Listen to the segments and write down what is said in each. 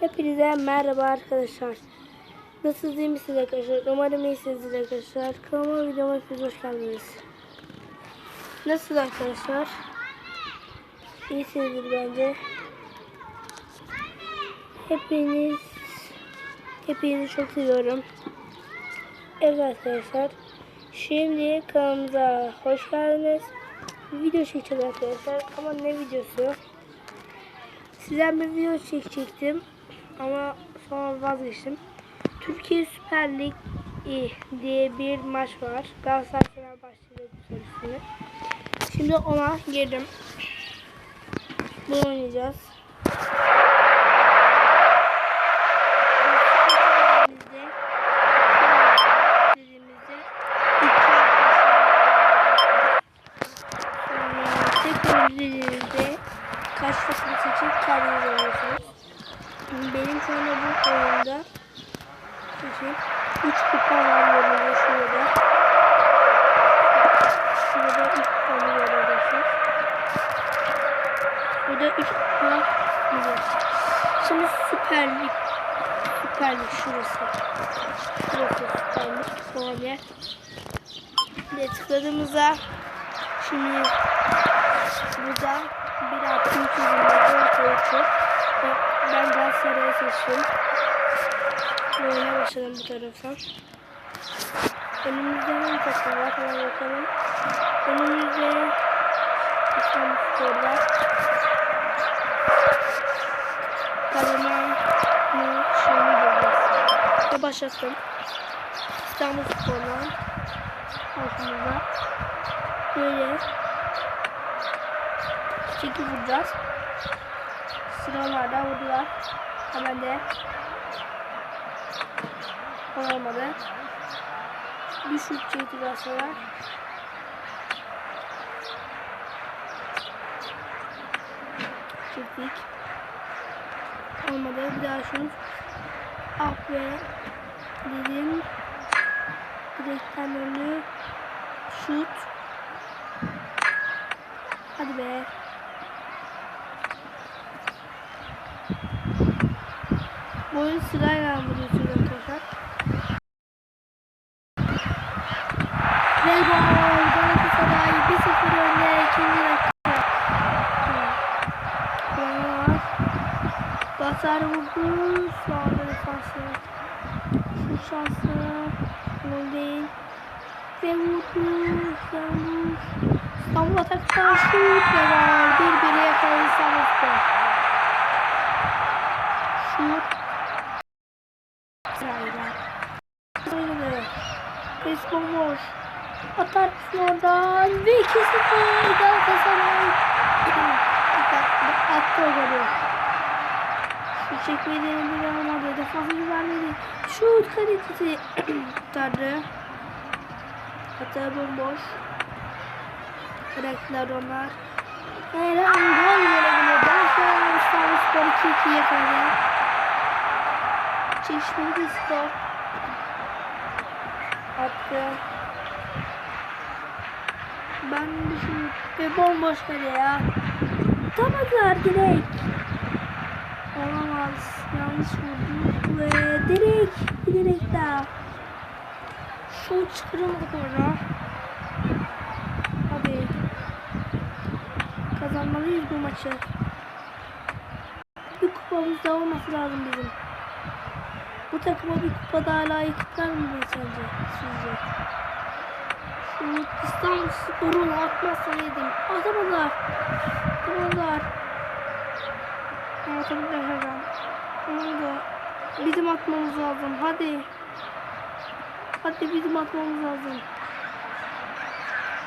Hepinize merhaba arkadaşlar. Nasılsınız iyi misiniz arkadaşlar? Umarım iyisinizdir arkadaşlar. Kanalıma videoma hepiniz hoş geldiniz. Nasıl arkadaşlar? İyisinizdir bence. Hepiniz hepinizi çok seviyorum. Evet arkadaşlar. Şimdi kanalımıza hoş geldiniz. Video çekeceğiz arkadaşlar. Ama ne videosu? Sizden bir video çekecektim ama sonra vazgeçtim. Türkiye Süper Lig e, diye bir maç var. Galatasaray Fenerbahçe'de sorusunun. Şimdi ona girdim. Bunu oynayacağız. Dediğimizde iki arkadaşlar tekrar dediğinizde kaç takım seçip kendiniz alıyorsunuz. Benim şu anda bu oyunda seçip 3 kupa var yanımda şurada. Şurada 3 kupa var arkadaşlar. Burada 3 kupa var. Şimdi Süper Lig. Süper Lig şurası. Şurası Süper Lig. Bir de tıkladığımızda şimdi burada bir attım çözümleri ortaya çık. Ben Galatasaray'ı seçtim. Oyuna başladım bu taraftan. Önümüzde hangi takım var? Hemen bakalım. Önümüzde İstanbul Spor mı? Şeyini göreceğiz. Ve başlattım. İstanbul Spor'dan karşımızda. Böyle çeki vuracağız. Sıralarda vurdular. Hemen de olmadı. Bir şut çektiler sonra. Çektik. Olmadı. Bir daha şut. Ah be. Dedim. Direkten önlü. Şut. Hadi be. Bu oyun sırayla vuruyorsunuz arkadaşlar. Ve gol! Galatasaray 1-0 önde ikinci dakika. Var. Basar vurdu. Şu anda defansı. Şu şansı. Gol değil. Sen vur. İstanbul atakta şut ve gol. Bir biri yakaladı İstanbul Spor. Şut. Sırayla. Oynadı. Pes bomboş. Atar mısın oradan? Ve 2-0 Galatasaray. Attı o golü. Çekmeyi denedi almadı. Defansı vermedi. Şut kalitesi kurtardı. Hata bomboş. Bıraktılar onlar. Her an gol gelebilir. Şu an İstanbul Spor 2-2 yakaladı. Çeşmeli de skor. Attı. Ben düşün ve bomboş kale ya. Tutamadılar direkt. Olamaz. Yanlış vurdu ve direkt direkt daha. Şut çıkaramadık orada. Hadi. Kazanmalıyız bu maçı. Bir kupamız da olması lazım bizim. Bu takıma bir kupa daha layıklar mı bu sence? Sizce? Şu İstanbul Spor'u atmazsa yedim. Atamadılar. Atamadılar. Atamadılar her an. Onu da bizim atmamız lazım. Hadi. Hadi bizim atmamız lazım.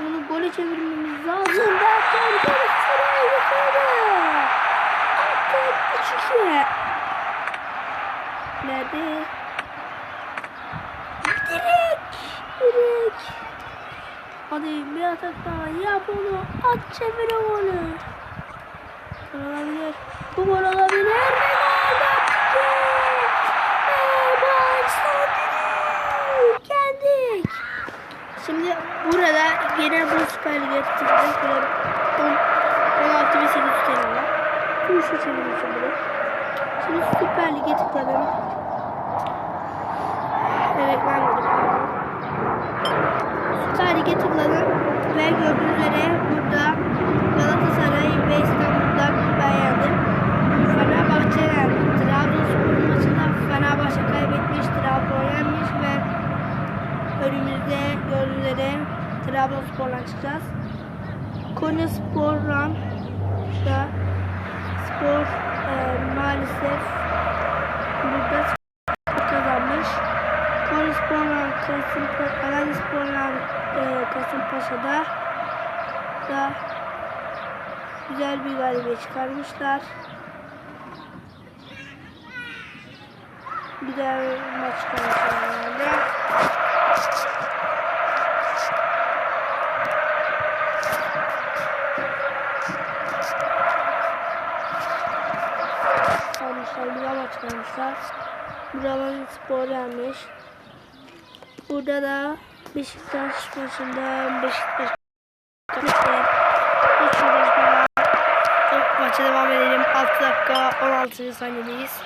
Bunu gole çevirmemiz lazım. Derken Galatasaray yukarı. Attı 3-2. Nerede? Direkt. Direkt. Hadi bir atak daha yap onu. At çevir o golü. Gol olabilir. Bu gol olabilir. Geldik. Şimdi burada yine bu Süper Lig'e tutacak. Böyle 16 ve 8 tane var. Bu şu çevirmişim bunu. Şimdi Süper Lig'e tıkladım. Evet ben girdim. Süper Lig'e tıkladım. Ve gördüğünüz üzere burada Galatasaray ve İstanbul'dan ben yendim. Fenerbahçe yendi. Trabzonspor maçında Fenerbahçe kaybetmiş. Trabzon yenmiş ve önümüzde gördüğünüz üzere Trabzonspor'la çıkacağız. Konya Spor'la da spor e, maalesef burada kazanmış. Konya Spor'la Kasım, Alanya Spor'la e, Kasımpaşa'da da güzel bir galibiyet çıkarmışlar. Bir maç çıkarmışlar herhalde. almışlar, güzel maç çıkarmışlar. Buraların spor yenmiş. Burada da Beşiktaş maçında Beşiktaş maça devam edelim. 6 dakika 16. saniyedeyiz.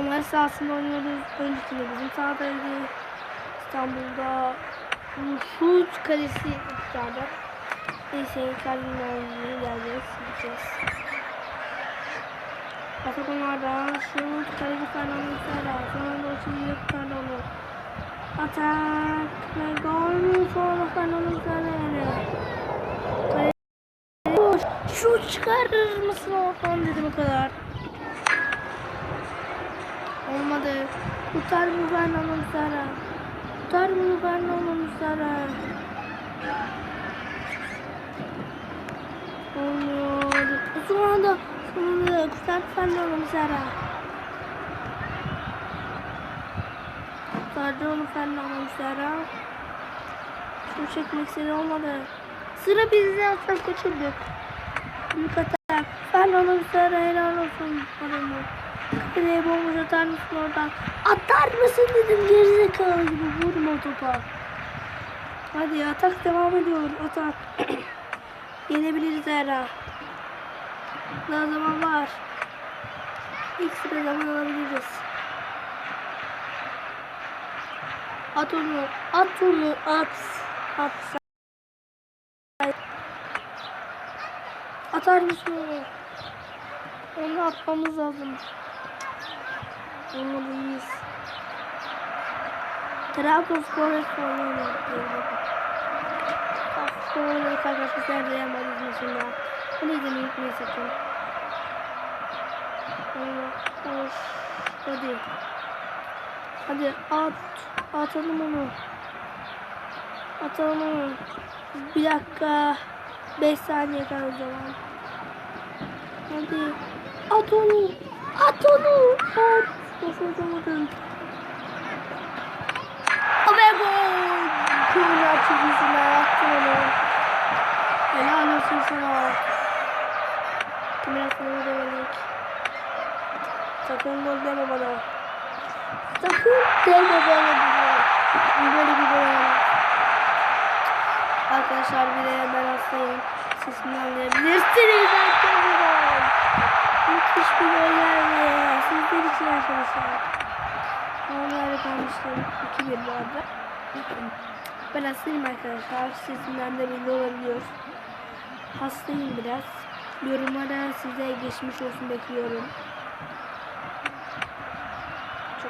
Onlar sahasında oynuyoruz. Öncekinde bizim sahadaydı. İstanbul'da şut kalesi tutardı. Neyse kalbimden ilerleyeceğiz. Gideceğiz. Atakanlardan şut kaleci. Sonra da şimdi yukarıda olur. Atak ve gol sonra. Kaleci şut çıkarır mısın oradan dedim o kadar. Olmadı. Fernando Sara? Tutar mı Fernando Sara? Olmuyor. Sonra da sonunda kurtar Fernando Sara. Kurtardı onu Fernando Sara. Şunu çekmek istedi olmadı. Sıra bizde atak kaçırdık. Büyük atak. Fernando Sara helal olsun adamı. Kaleye bomboş atar mısın oradan? Atar mısın dedim gerizekalı gibi vurma topa. Hadi atak devam ediyor. Atak. Yenebiliriz Zehra. Daha zaman var. İlk sıra zaman alabiliriz. At onu. At onu. At. At. Atar mısın onu? Onu atmamız lazım. Olmalıyız. Trabzonspor Spor'u oynadık. Sonra arkadaşlar Real Madrid maçında. Bunu izlemeyi unutmayın sakın. Hoş. Hadi. Hadi at. Atalım onu. Atalım onu. Bir dakika. 5 saniye kaldı o zaman. Hadi. At onu. At onu. At. Of atamadın. Ve gol. Kıvırlar çizgisine attı onu. Helal olsun sana. Biraz sonra demedik. Sakın gol deme bana. Sakın deme bana bunu. Böyle bir gol. Arkadaşlar bir de ben hastayım. Sesimi anlayabilirsiniz arkadaşlar. Müthiş bir gol geldi. Sizler için arkadaşlar. Onlarla kalmıştım. 2-1 bu arada. Ben hastayım arkadaşlar. Sesimden de belli olabiliyor. Hastayım biraz. Yorumlara size geçmiş olsun bekliyorum.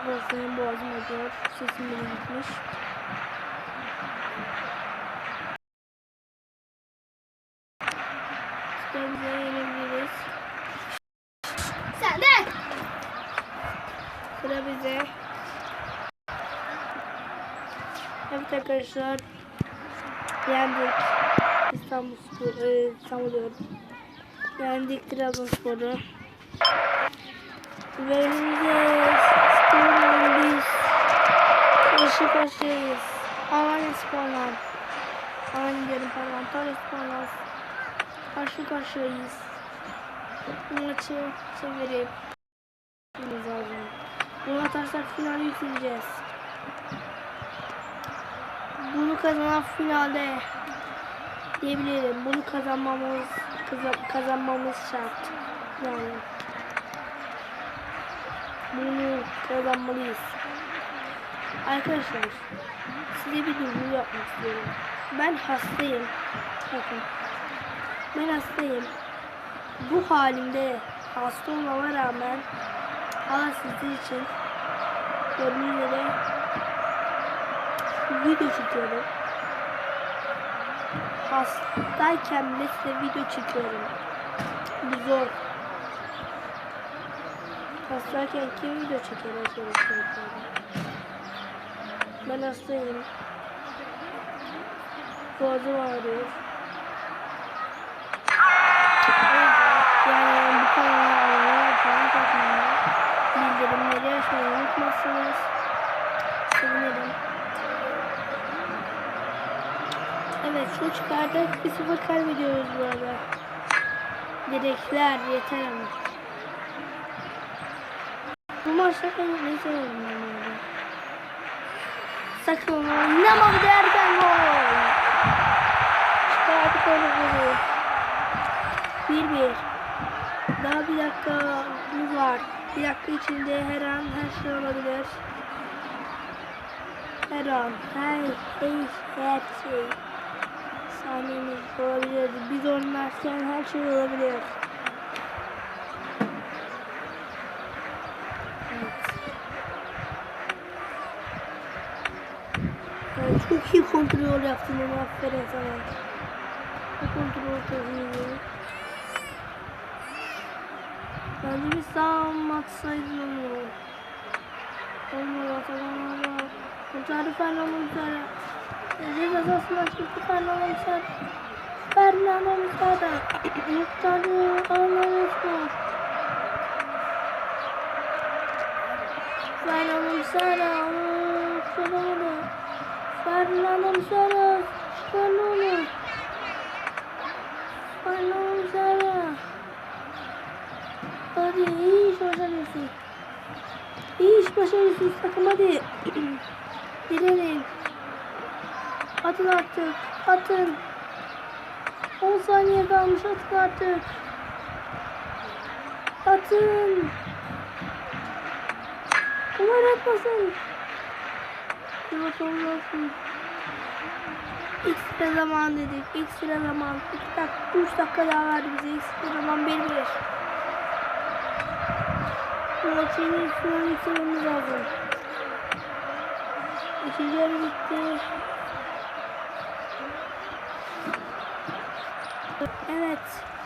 Çok hastayım boğazım acıyor. Sesim bile gitmiş. Yenebiliriz. Sen de. Sıra bize. Evet arkadaşlar. Yendik. İstanbul Spor, e, İstanbul diyorum. Yendik Trabzonspor'u. Ve önümüzde Spor'la biz karşı karşıyayız. Alanya Spor'la. Alanya diyorum pardon. Antalya Spor'la karşı karşıyayız. Maçı çevirip lazım. Bunu atarsak finale yükseleceğiz. Bunu kazanan finalde diyebilirim. Bunu kazanmamız kaza- kazanmamız şart. Yani. Bunu kazanmalıyız. Arkadaşlar size bir duyuru yapmak istiyorum. Ben hastayım. Bakın. Ben hastayım. Bu halimde hasta olmama rağmen hala sizler için gördüğünüz video çekiyorum. Hastayken bile size video çekiyorum. Bu zor. Hastayken kim video çeker arkadaşlar? Ben hastayım. Boğazım ağrıyor. Yani bu kanalda falan takmayı, bildirimleri açmayı unutmazsanız sevinirim. Evet şu çıkardık bir sıfır kaybediyoruz bu arada. Direkler yeter ama. Bu kaybetmeyi seviyorum ben orada. Sakın oynama bir de erken gol. Çıkardık onu golü. 1-1. Daha bir dakikamız var. Bir dakika içinde her an her şey olabilir. Her an, her şey, her şey. Saniyemiz olabilir. Biz oynarken her şey olabilir. Evet. Yani çok iyi kontrol yaptın ama aferin sana. Bu kontrol çok iyi. Bence bir sağ atsaydın onu. Olmadı falan Kurtardı Fernando Muslera. Ceza sahasından çıktı Fernando Muslera. Fernando Muslera. Kurtardı Anadolu Fernando Muslera. Kurtaramadı. Fernando Muslera. Fernando. Fernando Muslera. Hadi iyi iş başarıyorsun. İyi iş başarıyorsun takım hadi. Direnin. Atın artık. Atın. 10 saniye kalmış atın artık. Atın. Umar atmasın. Bakalım olsun. İlk sıra zaman dedik. İlk sıra zaman. 2 dakika, 3 dakika daha verdi bize. İlk sıra zaman 1-1. Bu maçın ilk sıra bitirmemiz lazım. İkinci bitti. Evet.